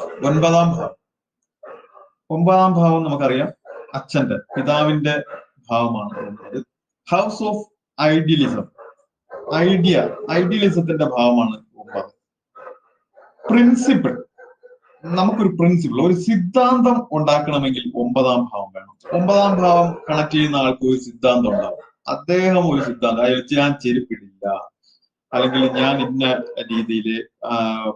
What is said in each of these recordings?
ഒൻപതാം ഭാവം. ഒമ്പതാം ഭാവം നമുക്കറിയാം അച്ഛന്റെ പിതാവിന്റെ ഭാവമാണ്. ഹൗസ് ഓഫ് ഐഡിയലിസം ഐഡിയ ഐഡിയലിസത്തിന്റെ ഭാവമാണ് ഒമ്പത് പ്രിൻസിപ്പിൾ നമുക്കൊരു പ്രിൻസിപ്പിൾ ഒരു സിദ്ധാന്തം ഉണ്ടാക്കണമെങ്കിൽ ഒമ്പതാം ഭാവം വേണം. ഒമ്പതാം ഭാവം കണക്ട് ചെയ്യുന്ന ആൾക്ക് ഒരു സിദ്ധാന്തം ഉണ്ടാവും. അദ്ദേഹം ഒരു സിദ്ധാന്തം അയാൾ ഞാൻ ചെരുപ്പിടില്ല. അല്ലെങ്കിൽ ഞാൻ ഇന്ന രീതിയിൽ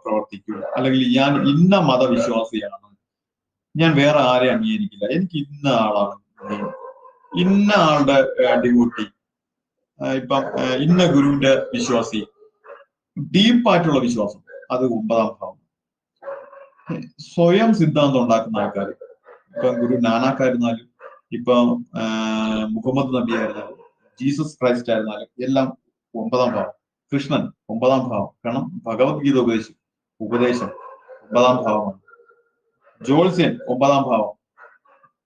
പ്രവർത്തിക്കും. അല്ലെങ്കിൽ ഞാൻ ഇന്ന മതവിശ്വാസിയാണ്. ഞാൻ വേറെ ആരെ അംഗീകരിക്കില്ല. എനിക്ക് ഇന്ന ആളാണ്. ഇന്ന ആളുടെ ഡിവോട്ടി. ഇപ്പം ഇന്ന ഗുരുവിന്റെ വിശ്വാസി. ഡീപ്പായിട്ടുള്ള വിശ്വാസം. അത് ഒമ്പതാം ഭാവം. സ്വയം സിദ്ധാന്തം ഉണ്ടാക്കുന്ന ആൾക്കാർ ഇപ്പം ഗുരു നാനാക്കായിരുന്നാലും ഇപ്പം മുഹമ്മദ് നബി ആയിരുന്നാലും ജീസസ് ക്രൈസ്റ്റ് ആയിരുന്നാലും എല്ലാം ഒമ്പതാം ഭാവം. കൃഷ്ണൻ ഒമ്പതാം ഭാവം. കാരണം ഭഗവത്ഗീത ഉപദേശം ഉപദേശം ഒമ്പതാം ഭാവമാണ്. ജോൾസ്യൻ ഒമ്പതാം ഭാവം.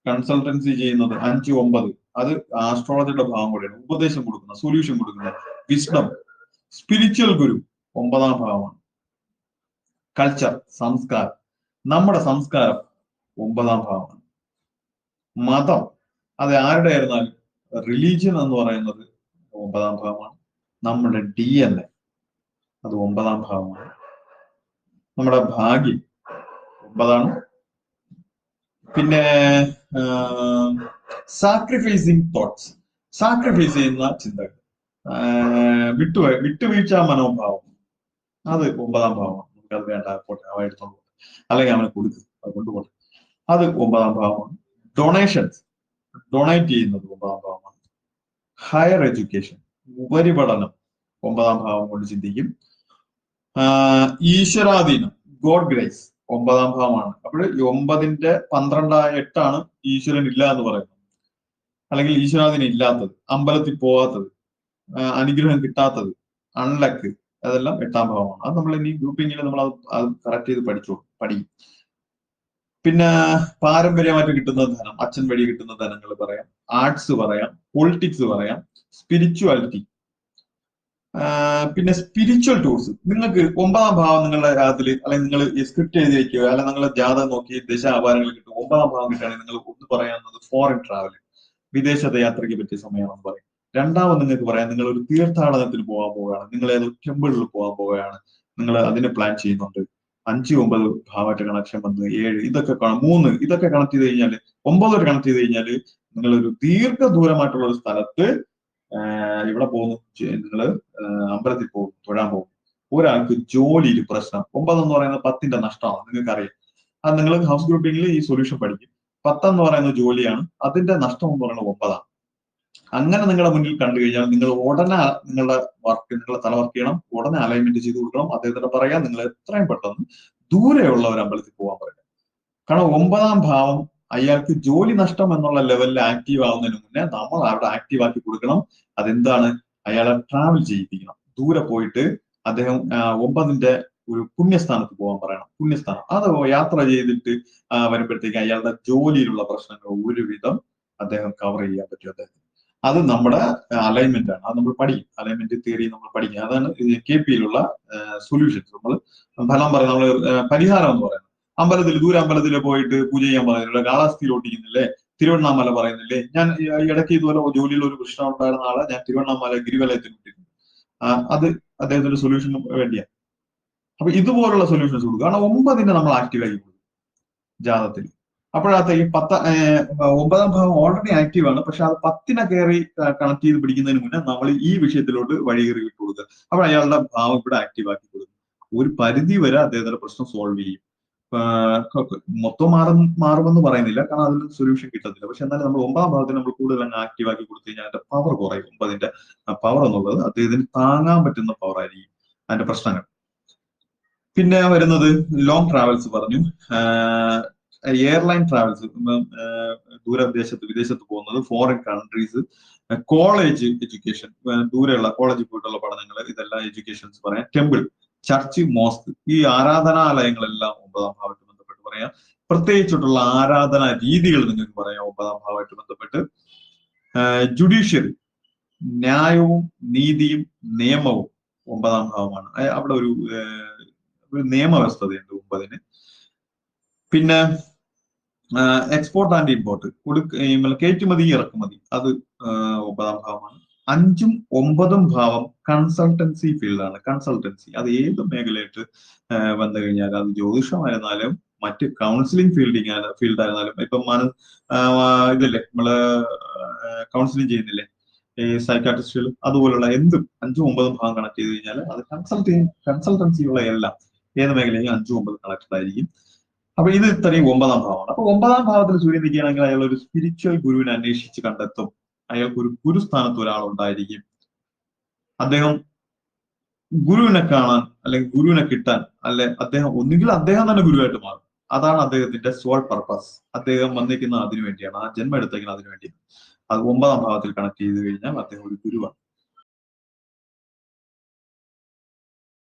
കൺസൾട്ടൻസി ചെയ്യുന്നത് അഞ്ച് ഒമ്പത്. അത് ആസ്ട്രോളജിയുടെ ഭാവം കൂടെയാണ്. ഉപദേശം കൊടുക്കുന്ന സൊല്യൂഷൻ കൊടുക്കുന്ന വിസ്ഡം സ്പിരിച്വൽ ഗുരു ഒമ്പതാം ഭാവമാണ്. കൾച്ചർ സംസ്കാരം. നമ്മുടെ സംസ്കാരം ഒമ്പതാം ഭാവമാണ്. മതം അത് ആരുടെ ആയിരുന്നാലും റിലീജിയൻ എന്ന് പറയുന്നത് ഒമ്പതാം ഭാവമാണ്. നമ്മുടെ ഡി എൻ എ അത് ഒമ്പതാം ഭാവമാണ് നമ്മുടെ ഭാഗ്യം ഒമ്പതാണ്. പിന്നെ സാക്രിഫൈസിങ് തോട്ട്സ് സാക്രിഫൈസ് ചെയ്യുന്ന ചിന്തകൾ. വിട്ടു വിട്ടുവീഴ്ച മനോഭാവം. അത് ഒമ്പതാം ഭാവമാണ് നമുക്കത് വേണ്ട പോട്ടെ അവ എടുത്തോണ്ട് അല്ലെങ്കിൽ അവനെ കൊടുക്കും അത് കൊണ്ടുപോട്ടെ. അത് ഒമ്പതാം ഭാവമാണ് ഡൊണേഷൻസ് ഡൊണേറ്റ് ചെയ്യുന്നത് ഒമ്പതാം ഭാവമാണ് ഹയർ എഡ്യൂക്കേഷൻ ഉപരിപഠനം. ഒമ്പതാം ഭാവം കൊണ്ട് ചിന്തിക്കും. ഈശ്വരാധീനം ഗോഡ് ഗ്രേസ് ഒമ്പതാം ഭാവമാണ്. അപ്പോൾ ഒമ്പതിന്റെ പന്ത്രണ്ടായ എട്ടാണ് ഈശ്വരൻ ഇല്ല എന്ന് പറയുന്നത്. അല്ലെങ്കിൽ ഈശ്വരാധീനം ഇല്ലാത്തത് അമ്പലത്തിൽ പോവാത്തത് അനുഗ്രഹം കിട്ടാത്തത് അൺലക്ക് അതെല്ലാം എട്ടാം ഭാവമാണ്. അത് നമ്മൾ ഇനി ഗ്രൂപ്പിങ്ങിൽ നമ്മൾ അത് അത് കറക്റ്റ് ചെയ്ത് പഠിച്ചു പഠിക്കും. പിന്നെ പാരമ്പര്യമായിട്ട് കിട്ടുന്ന ധനം അച്ഛൻ വഴി കിട്ടുന്ന ധനങ്ങൾ പറയാം. ആർട്സ് പറയാം പൊളിറ്റിക്സ് പറയാം സ്പിരിച്വാലിറ്റി പിന്നെ സ്പിരിച്വൽ ടൂൾസ് നിങ്ങൾക്ക് ഒമ്പതാം ഭാവം നിങ്ങളുടെ അതിൽ അല്ലെങ്കിൽ നിങ്ങൾ സ്ക്രിപ്റ്റ് എഴുതി വെക്കുക അല്ലെങ്കിൽ നിങ്ങളുടെ ജാതകം നോക്കി ദശ ആഭാരങ്ങൾ കിട്ടും ഒമ്പതാം ഭാവം കിട്ടുകയാണെങ്കിൽ നിങ്ങൾ ഒന്ന് പറയാവുന്നത് ഫോറിൻ ട്രാവൽ വിദേശത്തെ യാത്രയ്ക്ക് പറ്റിയ സമയമാണെന്ന് പറയും. രണ്ടാമത് നിങ്ങൾക്ക് പറയാം നിങ്ങൾ ഒരു തീർത്ഥാടനത്തിന് പോകാൻ പോവുകയാണ്. നിങ്ങൾ ഏതൊരു ടെമ്പിളിൽ പോകാൻ പോവുകയാണ്. നിങ്ങൾ അതിന് പ്ലാൻ ചെയ്യുന്നുണ്ട്. അഞ്ച് ഒമ്പത് ഭാവമായിട്ട് കണക്ഷൻ വന്ന് ഏഴ് ഇതൊക്കെ മൂന്ന് ഇതൊക്കെ കണക്ട് ചെയ്ത് കഴിഞ്ഞാൽ ഒമ്പത് കണക്ട് ചെയ്ത് കഴിഞ്ഞാൽ നിങ്ങൾ ഒരു ദീർഘദൂരമായിട്ടുള്ള ഒരു സ്ഥലത്ത് ഇവിടെ പോകുന്നു. നിങ്ങൾ അമ്പലത്തിൽ പോകും തൊഴാൻ പോകും ഒരാൾക്ക് ജോലിയിൽ പ്രശ്നം. ഒമ്പതെന്ന് പറയുന്നത് പത്തിന്റെ നഷ്ടമാണ്. നിങ്ങൾക്ക് അറിയാം അത് നിങ്ങൾ ഹൗസ് ഗ്രൂപ്പിംഗിൽ ഈ സൊല്യൂഷൻ പഠിക്കും. പത്തെന്ന് പറയുന്ന ജോലിയാണ് അതിന്റെ നഷ്ടം എന്ന് പറയുന്നത് ഒമ്പതാണ്. അങ്ങനെ നിങ്ങളുടെ മുന്നിൽ കണ്ടു കഴിഞ്ഞാൽ നിങ്ങൾ ഉടനെ നിങ്ങളുടെ വർക്ക് നിങ്ങളുടെ തല വർക്ക് ചെയ്യണം. ഉടനെ അലൈൻമെന്റ് ചെയ്ത് കൊടുക്കണം. അദ്ദേഹത്തിന് പറയാം നിങ്ങൾ എത്രയും പെട്ടെന്ന് ദൂരെയുള്ള ഒരു അമ്പലത്തിൽ പോകാൻ പറയാം കാരണം ഒമ്പതാം ഭാവം അയാൾക്ക് ജോലി നഷ്ടം എന്നുള്ള ലെവലിൽ ആക്റ്റീവ് ആവുന്നതിന് മുന്നേ നമ്മൾ അവിടെ ആക്റ്റീവ് ആക്കി കൊടുക്കണം. അതെന്താണ്? അയാളെ ട്രാവൽ ചെയ്യിപ്പിക്കണം. ദൂരെ പോയിട്ട് അദ്ദേഹം ഒമ്പതിന്റെ ഒരു പുണ്യസ്ഥാനത്ത് പോകാൻ പറയണം. പുണ്യസ്ഥാനം. അത് യാത്ര ചെയ്തിട്ട് വരുമ്പോഴത്തേക്ക് അയാളുടെ ജോലിയിലുള്ള പ്രശ്നങ്ങൾ ഒരുവിധം അദ്ദേഹം കവർ ചെയ്യാൻ പറ്റും അദ്ദേഹത്തിന്. അത് നമ്മുടെ അലൈൻമെന്റ് ആണ്. അത് നമ്മൾ പഠിക്കും. അലൈൻമെന്റ് തിയറി നമ്മൾ പഠിക്കും. അതാണ് കെ പിയിലുള്ള സൊല്യൂഷൻസ് നമ്മൾ ഫലം പറയുന്നത് നമ്മൾ പരിഹാരം എന്ന് പറയുന്നത്. അമ്പലത്തിൽ ദൂര അമ്പലത്തിൽ പോയിട്ട് പൂജ ചെയ്യാൻ പറയുന്നില്ല? കാളാസ്ഥിയിൽ ഓട്ടിക്കുന്നില്ലേ? തിരുവണ്ണാമല പറയുന്നില്ലേ? ഞാൻ ഈ ഇടയ്ക്ക് ഇതുപോലെ ജോലിയിൽ ഒരു പ്രശ്നം ഉണ്ടായിരുന്ന ആളെ ഞാൻ തിരുവണ്ണാമല ഗിരിവലയത്തിൽ വിട്ടിരുന്നു. അത് അദ്ദേഹത്തിന്റെ സൊല്യൂഷന് വേണ്ടിയാ. അപ്പൊ ഇതുപോലുള്ള സൊല്യൂഷൻസ് കൊടുക്കും. കാരണം ഒമ്പതിനെ നമ്മൾ ആക്റ്റീവ് ആക്കി കൊടുക്കും ജാതത്തിൽ. അപ്പോഴത്തേക്ക് പത്ത ഒമ്പതാം ഭാഗം ഓൾറെഡി ആക്റ്റീവ് ആണ്. പക്ഷെ അത് പത്തിനെ കയറി കണക്ട് ചെയ്ത് പിടിക്കുന്നതിന് മുന്നേ നമ്മൾ ഈ വിഷയത്തിലോട്ട് വഴികേറി വിട്ടു കൊടുക്കുക. അപ്പോൾ അയാളുടെ ഭാവം ഇവിടെ ആക്റ്റീവ് ആക്കി കൊടുക്കും. ഒരു പരിധി വരെ അദ്ദേഹത്തിന്റെ പ്രശ്നം സോൾവ് ചെയ്യും. മൊത്തം മാറും മാറുമെന്ന് പറയുന്നില്ല. കാരണം അതിൽ സൊല്യൂഷൻ കിട്ടത്തില്ല. പക്ഷെ എന്നാലും നമ്മൾ ഒമ്പതാം ഭാഗത്തിന് നമ്മൾ കൂടുതൽ അങ്ങ് ആക്റ്റീവാക്കി കൊടുത്തു കഴിഞ്ഞാൽ അതിന്റെ പവർ കുറയും. ഒമ്പതിന്റെ പവർ എന്നുള്ളത് അദ്ദേഹത്തിന് താങ്ങാൻ പറ്റുന്ന പവർ ആയിരിക്കും അതിന്റെ പ്രശ്നങ്ങൾ. പിന്നെ വരുന്നത് ലോങ് ട്രാവൽസ് പറഞ്ഞു. എയർലൈൻ ട്രാവൽസ് ദൂരദേശത്ത് വിദേശത്ത് പോകുന്നത് ഫോറിൻ കൺട്രീസ് കോളേജ് എഡ്യൂക്കേഷൻ ദൂരെയുള്ള കോളേജിൽ പോയിട്ടുള്ള പഠനങ്ങൾ ഇതെല്ലാം എഡ്യൂക്കേഷൻസ് പറയാം. ടെമ്പിൾ ചർച്ച് മോസ്ക് ഈ ആരാധനാലയങ്ങളെല്ലാം ഒമ്പതാം ഭാവമായിട്ട് ബന്ധപ്പെട്ട് പറയാം. പ്രത്യേകിച്ചിട്ടുള്ള ആരാധനാ രീതികൾ നിങ്ങൾക്ക് പറയാം ഒമ്പതാം ഭാവമായിട്ട് ബന്ധപ്പെട്ട്. ജുഡീഷ്യറി ന്യായവും നീതിയും നിയമവും ഒമ്പതാം ഭാവമാണ്. അവിടെ ഒരു ഒരു നിയമവ്യവസ്ഥതയുണ്ട് ഒമ്പതിന്. പിന്നെ എക്സ്പോർട്ട് ആൻഡ് ഇമ്പോർട്ട് കൊടുക്ക കയറ്റുമതി ഇറക്കുമതി. അത് ഒമ്പതാം ഭാവമാണ്. അഞ്ചും ഒമ്പതും ഭാവം കൺസൾട്ടൻസി ഫീൽഡാണ് കൺസൾട്ടൻസി അത് ഏത് മേഖലയായിട്ട് വന്നു കഴിഞ്ഞാൽ അത് ജ്യോതിഷമായിരുന്നാലും മറ്റ് കൗൺസിലിംഗ് ഫീൽഡിങ് ഫീൽഡ് ആയിരുന്നാലും ഇപ്പൊ മന ഇതല്ലേ നമ്മൾ കൗൺസിലിംഗ് ചെയ്യുന്നില്ലേ? ഈ സൈക്കാട്രിസ്റ്റുകൾ അതുപോലുള്ള എന്തും അഞ്ചും ഒമ്പതും ഭാഗം കണക്ട് ചെയ്ത് കഴിഞ്ഞാൽ അത് കൺസൾട്ടിങ് കൺസൾട്ടൻസിയുള്ള എല്ലാം ഏത് മേഖലയും അഞ്ചും ഒമ്പതും കണക്റ്റഡ് ആയിരിക്കും. അപ്പൊ ഇത് ഇത്രയും ഒമ്പതാം ഭാവമാണ്. അപ്പൊ ഒമ്പതാം ഭാവത്തിൽ സൂര്യൻ നിൽക്കുകയാണെങ്കിൽ അയാൾ ഒരു സ്പിരിച്വൽ ഗുരുവിനെ അന്വേഷിച്ച് കണ്ടെത്തും. അയാൾക്ക് ഒരു ഗുരുസ്ഥാനത്ത് ഒരാൾ ഉണ്ടായിരിക്കും അദ്ദേഹം ഗുരുവിനെ കാണാൻ അല്ലെങ്കിൽ ഗുരുവിനെ കിട്ടാൻ അല്ലെ അദ്ദേഹം ഒന്നുകിൽ അദ്ദേഹം തന്നെ ഗുരുവായിട്ട് മാറും. അതാണ് അദ്ദേഹത്തിന്റെ സോൾ പർപ്പസ് അദ്ദേഹം വന്നിരിക്കുന്ന അതിനു വേണ്ടിയാണ് ആ ജന്മം എടുത്തേക്കുന്നത് അതിനു വേണ്ടിയാണ് അത് ഒമ്പതാം ഭാവത്തിൽ കണക്ട് ചെയ്ത് കഴിഞ്ഞാൽ അദ്ദേഹം ഒരു ഗുരുവാണ്.